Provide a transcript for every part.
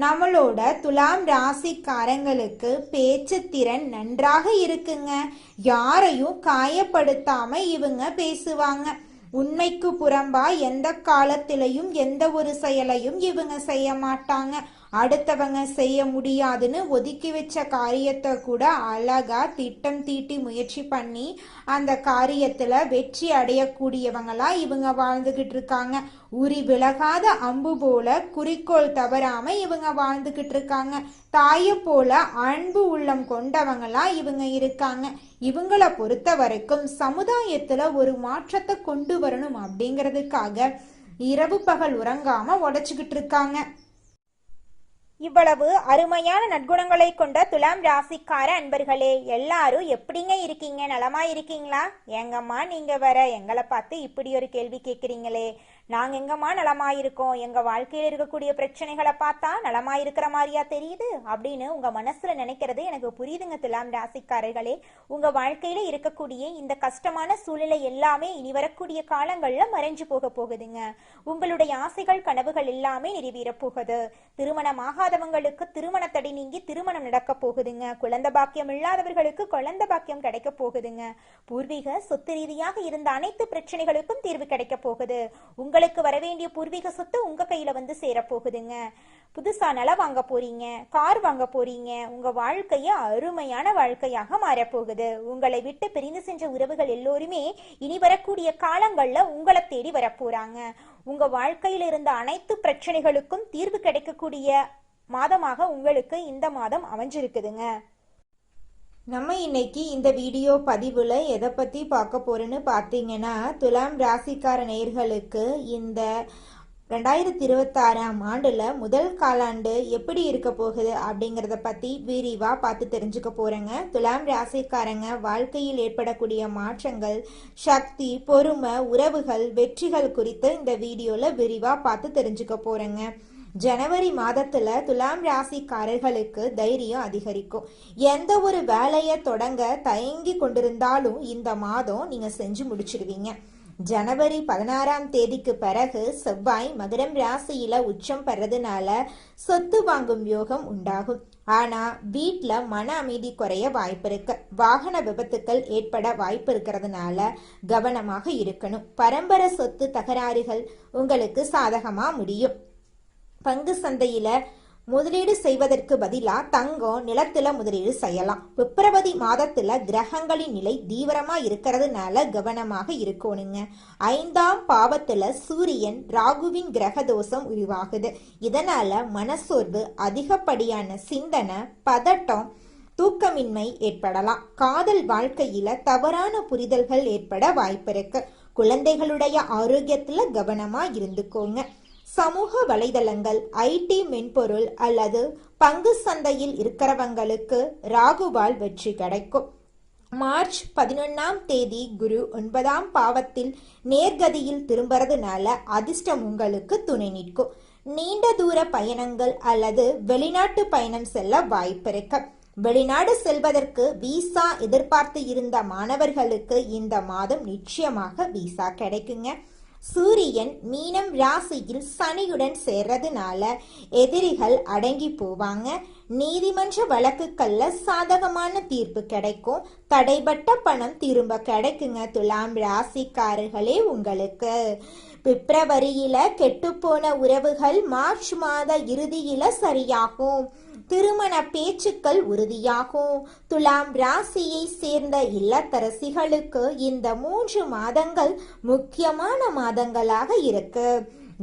நம்மளோட துலாம் ராசிக்காரங்களுக்கு பேச்சு திறன் நன்றாக இருக்குங்க. யாரையும் காயப்படுத்தாம இவங்க பேசுவாங்க. உண்மைக்கு புறம்பா எந்த காலத்திலையும் எந்த ஒரு செயலையும் இவங்க செய்ய மாட்டாங்க. அடுத்தவங்க செய்ய முடியாதுன்னு ஒதுக்கி வச்ச காரியத்தை கூட அழகா திட்டம் தீட்டி முயற்சி பண்ணி அந்த காரியத்துல வெற்றி அடையக்கூடியவங்களா இவங்க வாழ்ந்துகிட்டு இருக்காங்க. உரி விலகாத அம்பு போல குறிக்கோள் தவறாம இவங்க வாழ்ந்துகிட்டு இருக்காங்க. தாயை போல அன்பு உள்ளம் கொண்டவங்களா இவங்க இருக்காங்க. இவங்கள பொறுத்த வரைக்கும் சமுதாயத்துல ஒரு மாற்றத்தை கொண்டு வரணும் அப்படிங்கிறதுக்காக இரவு பகல் உறங்காம உடைச்சுக்கிட்டு இருக்காங்க. இவ்வளவு அருமையான நற்குணங்களை கொண்ட துலாம் ராசிக்கார அன்பர்களே எல்லாரும் எப்படிங்க இருக்கீங்க? நலமா இருக்கீங்களா? எங்கம்மா நீங்க வர எங்களை பார்த்து இப்படி ஒரு கேள்வி கேட்குறீங்களே. நாங்க எங்கம்மா நலமாயிருக்கோம்? எங்க வாழ்க்கையில இருக்கக்கூடிய பிரச்சனைகளை பார்த்தா நலமா இருக்கிற மாதிரியா தெரியுது? அப்படின்னு உங்க மனசுல நினைக்கிறது எனக்கு புரியுதுங்க துலாம் ராசிக்காரர்களே. உங்க வாழ்க்கையில இருக்கக்கூடிய இந்த கஷ்டமான சூழ்நிலை எல்லாமே இனி வரக்கூடிய காலங்கள்ல மறைஞ்சு போக போகுதுங்க. உங்களுடைய ஆசைகள் கனவுகள் எல்லாமே நிறைவேற போகுது. திருமணமாகாதவங்களுக்கு திருமண தடை நீங்கி திருமணம் நடக்க போகுதுங்க. குழந்தை பாக்கியம் இல்லாதவர்களுக்கு குழந்தை பாக்கியம் கிடைக்க போகுதுங்க. பூர்வீக சொத்து ரீதியாக இருந்த அனைத்து பிரச்சனைகளுக்கும் தீர்வு கிடைக்க போகுது. உங்களுக்கு வரவேண்டிய பூர்வீக சொத்து உங்க கையில வந்து சேரப்போகுதுங்க. புதுசா நிலம் வாங்க போறீங்க கார் வாங்க போறீங்க உங்க வாழ்க்கைய அருமையான வாழ்க்கையாக மாறப்போகுது. உங்களை விட்டு பிரிந்து சென்ற உறவுகள் எல்லோருமே இனி வரக்கூடிய காலங்கள்ல உங்களை தேடி வரப்போறாங்க. உங்க வாழ்க்கையில இருந்த அனைத்து பிரச்சனைகளுக்கும் தீர்வு கிடைக்கக்கூடிய மாதமாக உங்களுக்கு இந்த மாதம் அமைஞ்சிருக்குதுங்க. நம்ம இன்னைக்கு இந்த வீடியோ பதிவில் எதை பற்றி பார்க்க போகிறோன்னு பார்த்தீங்கன்னா துலாம் ராசிக்கார நேர்களுக்கு இந்த ரெண்டாயிரத்தி இருபத்தாறாம் ஆண்டில் முதல் காலாண்டு எப்படி இருக்க போகுது அப்படிங்கிறத பற்றி விரிவாக பார்த்து தெரிஞ்சுக்க போகிறேங்க துலாம் ராசிக்காரங்க வாழ்க்கையில் ஏற்படக்கூடிய மாற்றங்கள் சக்தி பொறுமை உறவுகள் வெற்றிகள் குறித்து இந்த வீடியோவில் விரிவாக பார்த்து தெரிஞ்சுக்க போகிறேங்க ஜனவரி மாதத்துல துலாம் ராசிக்காரர்களுக்கு தைரியம் அதிகரிக்கும். எந்த ஒரு வேலையை தொடங்க தயங்கி கொண்டிருந்தாலும் இந்த மாதம் நீங்க செஞ்சு முடிச்சிடுவீங்க. ஜனவரி பதினாறாம் தேதிக்கு பிறகு செவ்வாய் மகரம் ராசியில உச்சம் பெறதுனால சொத்து வாங்கும் யோகம் உண்டாகும். ஆனா வீட்ல மன அமைதி குறைய வாய்ப்பு இருக்கு. வாகன விபத்துக்கள் ஏற்பட வாய்ப்பு இருக்கிறதுனால கவனமாக இருக்கணும். பரம்பரை சொத்து தகராறுகள் உங்களுக்கு சாதகமா முடியும். பங்கு சந்தையில முதலீடு செய்வதற்கு பதிலா தங்கம் நிலத்துல முதலீடு செய்யலாம். பிப்ரவரி மாதத்துல கிரகங்களின் நிலை தீவிரமா இருக்கிறதுனால கவனமாக இருக்கணுங்க. ஐந்தாம் பாவத்துல சூரியன் ராகுவின் கிரக தோஷம் உருவாகுது. இதனால மனசோர்வு அதிகப்படியான சிந்தனை பதட்டம் தூக்கமின்மை ஏற்படலாம். காதல் வாழ்க்கையில தவறான புரிதல்கள் ஏற்பட வாய்ப்பிருக்கு குழந்தைகளுடைய ஆரோக்கியத்துல கவனமா இருந்துக்கோங்க. சமூக வலைதளங்கள் ஐடி மென்பொருள் அல்லது பங்கு சந்தையில் இருக்கிறவங்களுக்கு ராகுவால் வெற்றி கிடைக்கும். மார்ச் பதினொன்னாம் தேதி குரு ஒன்பதாம் பாவத்தில் நேர்கதியில் திரும்புறதுனால அதிர்ஷ்டம் உங்களுக்கு துணை நிற்கும். நீண்ட தூர பயணங்கள் அல்லது வெளிநாட்டு பயணம் செல்ல வாய்ப்பிருக்க வெளிநாடு செல்வதற்கு விசா எதிர்பார்த்து இருந்த மாணவர்களுக்கு இந்த மாதம் நிச்சயமாக விசா கிடைக்குங்க. சூரியன் மீனம் ராசியில் சனியுடன் சேர்றதுனால எதிரிகள் அடங்கி போவாங்க. நீதிமன்ற வழக்குக்கள்ல சாதகமான தீர்ப்பு கிடைக்கும். தடைபட்ட பணம் திரும்ப கிடைக்குங்க. துலாம் ராசிக்காரர்களே உங்களுக்கு பிப்ரவரியில கெட்டுப்போன உறவுகள் மார்ச் மாத இறுதியில சரியாகும். திருமண பேச்சுக்கள் உறுதியாகும். துலாம் ராசியை சேர்ந்த இல்லத்தரசிகளுக்கு இந்த மூன்று மாதங்கள் முக்கியமான மாதங்களாக இருக்கு.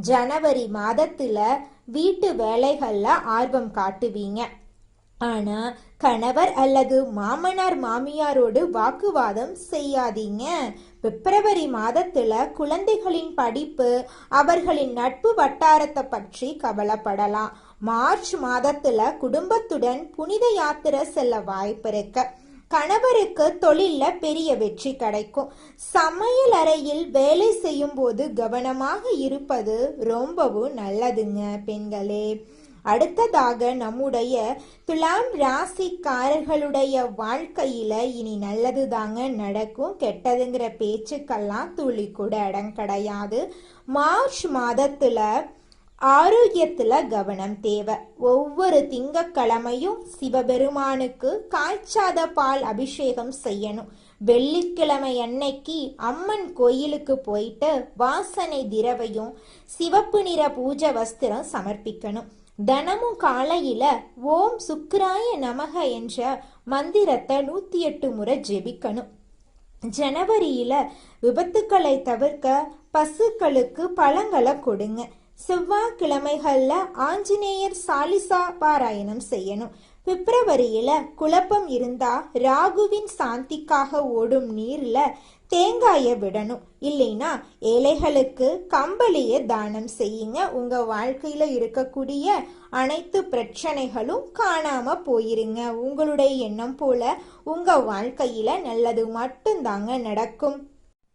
ஜனவரி மாதத்துல வீட்டு வேலைகள்ல ஆர்வம் காட்டுவீங்க. ஆனா கணவர் அல்லது மாமனார் மாமியாரோடு வாக்குவாதம் செய்யாதீங்க. பிப்ரவரி மாதத்துல குழந்தைகளின் படிப்பு அவர்களின் நட்பு வட்டாரத்தை பற்றி கவலைப்படலாம். மார்ச் மாதத்துல குடும்பத்துடன் புனித யாத்திரை செல்ல வாய்ப்பு இருக்கு. கணவருக்கு தொழில்ல பெரிய வெற்றி கிடைக்கும். சமையல் அறையில் வேலை செய்யும் போது கவனமாக இருப்பது ரொம்பவும் நல்லதுங்க பெண்களே. அடுத்ததாக நம்முடைய துலாம் ராசிக்காரர்களுடைய வாழ்க்கையில இனி நல்லது தாங்க நடக்கும். கெட்டதுங்கிற பேச்சுக்கெல்லாம் துளி கூட இடம் கிடையாது. மார்ச் மாதத்துல ஆரோக்கியத்துல கவனம் தேவை. ஒவ்வொரு திங்கக்கிழமையும் சிவபெருமானுக்கு காய்ச்சாத பால் அபிஷேகம் செய்யணும். வெள்ளிக்கிழமை அன்னைக்கு அம்மன் கோயிலுக்கு போயிட்டு வாசனை திரவையும் சிவப்பு நிற பூஜை வஸ்திரம் சமர்ப்பிக்கணும். தினமும் காலையில ஓம் சுக்கிராய நமக என்ற மந்திரத்தை நூத்தி எட்டு முறை ஜெபிக்கணும். ஜனவரியில விபத்துக்களை தவிர்க்க பசுக்களுக்கு பழங்களை கொடுங்க. செவ்வாய்க்கிழமைகள்ல ஆஞ்சநேயர் சாலிசா பாராயணம் செய்யணும். பிப்ரவரியில குழப்பம் இருந்தா ராகுவின் சாந்திக்காக ஓடும் நீர்ல தேங்காய விடணும். இல்லைன்னா ஏழைகளுக்கு கம்பளிய தானம் செய்யுங்க. உங்க வாழ்க்கையில இருக்கக்கூடிய அனைத்து பிரச்சனைகளும் காணாம போயிருங்க. உங்களுடைய எண்ணம் போல உங்க வாழ்க்கையில நல்லது மட்டும்தாங்க நடக்கும்.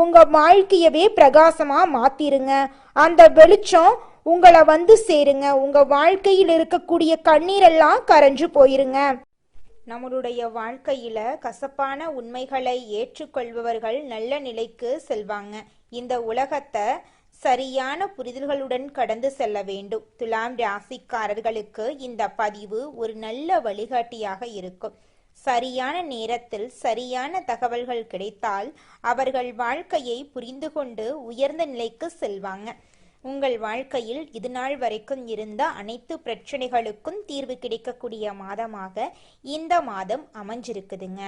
உங்க வாழ்க்கையவே பிரகாசமா மாத்திருங்க. அந்த வெளிச்சம் உங்களை வந்து சேருங்க. உங்க வாழ்க்கையில் இருக்கக்கூடிய கண்ணீரெல்லாம் கரைஞ்சு போயிருங்க. நம்மளுடைய வாழ்க்கையில கசப்பான உண்மைகளை ஏற்றுக்கொள்பவர்கள் நல்ல நிலைக்கு செல்வாங்க. இந்த உலகத்தை சரியான புரிதல்களுடன் கடந்து செல்ல வேண்டும். துலாம் ராசிக்காரர்களுக்கு இந்த பதிவு ஒரு நல்ல வழிகாட்டியாக இருக்கும். சரியான நேரத்தில் சரியான தகவல்கள் கிடைத்தால் அவர்கள் வாழ்க்கையை புரிந்து கொண்டு உயர்ந்த நிலைக்கு செல்வாங்க. உங்கள் வாழ்க்கையில் இது நாள் வரைக்கும் இருந்த அனைத்து பிரச்சனைகளுக்கும் தீர்வு கிடைக்கக்கூடிய மாதமாக இந்த மாதம் அமைஞ்சிருக்குதுங்க.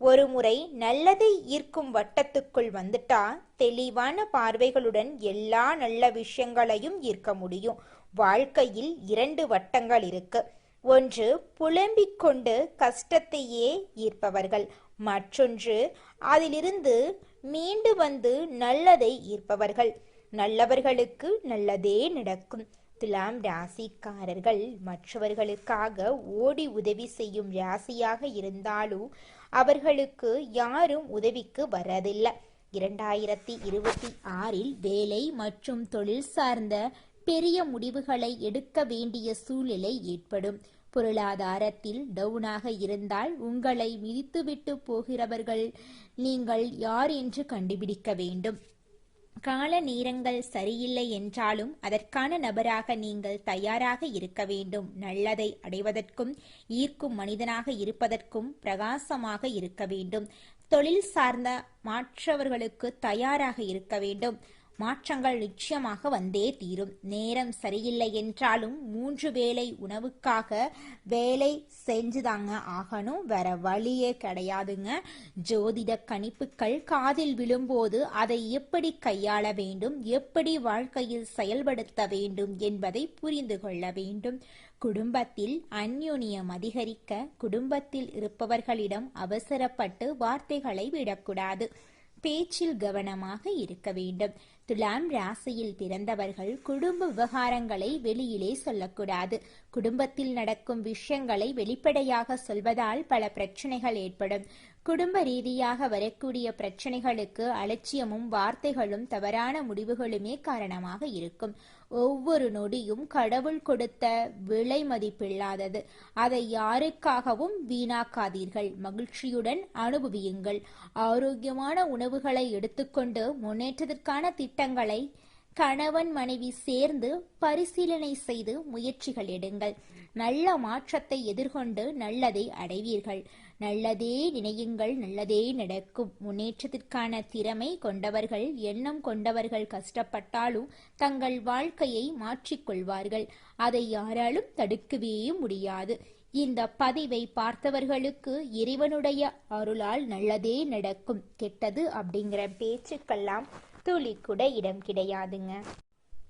ஒரு முறை நல்லதை ஈர்க்கும் வட்டத்துக்குள் வந்துட்டா தெளிவான பார்வைகளுடன் எல்லா நல்ல விஷயங்களையும் ஈர்க்க முடியும். வாழ்க்கையில் இரண்டு வட்டங்கள் இருக்குது ஒன்று புலம்பிக் கொண்டு கஷ்டத்தையே ஈர்ப்பவர்கள். மற்றொன்று அதிலிருந்து மீண்டு வந்து நல்லதை ஈர்ப்பவர்கள். நல்லவர்களுக்கு நல்லதே நடக்கும். துலாம் ராசிக்காரர்கள் மற்றவர்களுக்காக ஓடி உதவி செய்யும் ராசியாக இருந்தாலும் அவர்களுக்கு யாரும் உதவிக்கு வரதில்லை இரண்டாயிரத்தி இருபத்தி ஆறில் வேலை மற்றும் தொழில் சார்ந்த பெரிய முடிவுகளை எடுக்க வேண்டிய சூழ்நிலை ஏற்படும். பொருளாதாரத்தில் டவுனாக இருந்தால் உங்களை மிதித்துவிட்டு போகிறவர்கள் நீங்கள் யார் என்று கண்டுபிடிக்க வேண்டும். கால நேரங்கள் சரியில்லை என்றாலும் அதற்கான நபராக நீங்கள் தயாராக இருக்க வேண்டும். நல்லதை அடைவதற்கும் ஈர்க்கும் மனிதனாக இருப்பதற்கும் பிரகாசமாக இருக்க வேண்டும். தொழில் சார்ந்த மாற்றவர்களுக்கு தயாராக இருக்க வேண்டும். மாற்றங்கள் நிச்சயமாக வந்தே தீரும். நேரம் சரியில்லை என்றாலும் மூன்று வேளை உணவுக்காக வேலை செஞ்சுதாங்க ஆகணும். வேற வழியே கிடையாதுங்க. ஜோதிட கணிப்புகள் காதில் விழும்போது அதை எப்படி கையாள வேண்டும்? எப்படி வாழ்க்கையில் செயல்படுத்த வேண்டும் என்பதை புரிந்து கொள்ள வேண்டும். குடும்பத்தில் அந்யுனியம் அதிகரிக்க குடும்பத்தில் இருப்பவர்களிடம் அவசரப்பட்டு வார்த்தைகளை விடக்கூடாது. பேச்சில் கவனமாக இருக்க வேண்டும். துலாம் ராசியில் பிறந்தவர்கள் குடும்ப விவகாரங்களை வெளியிலே சொல்லக்கூடாது. குடும்பத்தில் நடக்கும் விஷயங்களை வெளிப்படையாக சொல்வதால் பல பிரச்சனைகள் ஏற்படும். குடும்ப ரீதியாக வரக்கூடிய பிரச்சனைகளுக்கு அலட்சியமும் வார்த்தைகளும் தவறான முடிவுகளுமே காரணமாக இருக்கும். ஒவ்வொரு நொடியும் கடவுள் கொடுத்த விலை மதிப்பில்லாதது. அதை யாருக்காகவும் வீணாக்காதீர்கள். மகிழ்ச்சியுடன் அனுபவியுங்கள். ஆரோக்கியமான உணவுகளை எடுத்துக்கொண்டு முன்னேற்றத்திற்கான திட்டங்களை கணவன் மனைவி சேர்ந்து பரிசீலனை செய்து முயற்சிகள் எடுங்கள். நல்ல மாற்றத்தை எதிர்கொண்டு நல்லதை அடைவீர்கள். நல்லதே நினையுங்கள் நல்லதே நடக்கும். முன்னேற்றத்திற்கான திறமை கொண்டவர்கள் எண்ணம் கொண்டவர்கள் கஷ்டப்பட்டாலும் தங்கள் வாழ்க்கையை மாற்றிக்கொள்வார்கள் அதை யாராலும் தடுக்கவே முடியாது. இந்த பதிவை பார்த்தவர்களுக்கு இறைவனுடைய அருளால் நல்லதே நடக்கும். கெட்டது அப்படிங்கிற பேச்சுக்கெல்லாம் துளி கூட இடம் கிடையாதுங்க.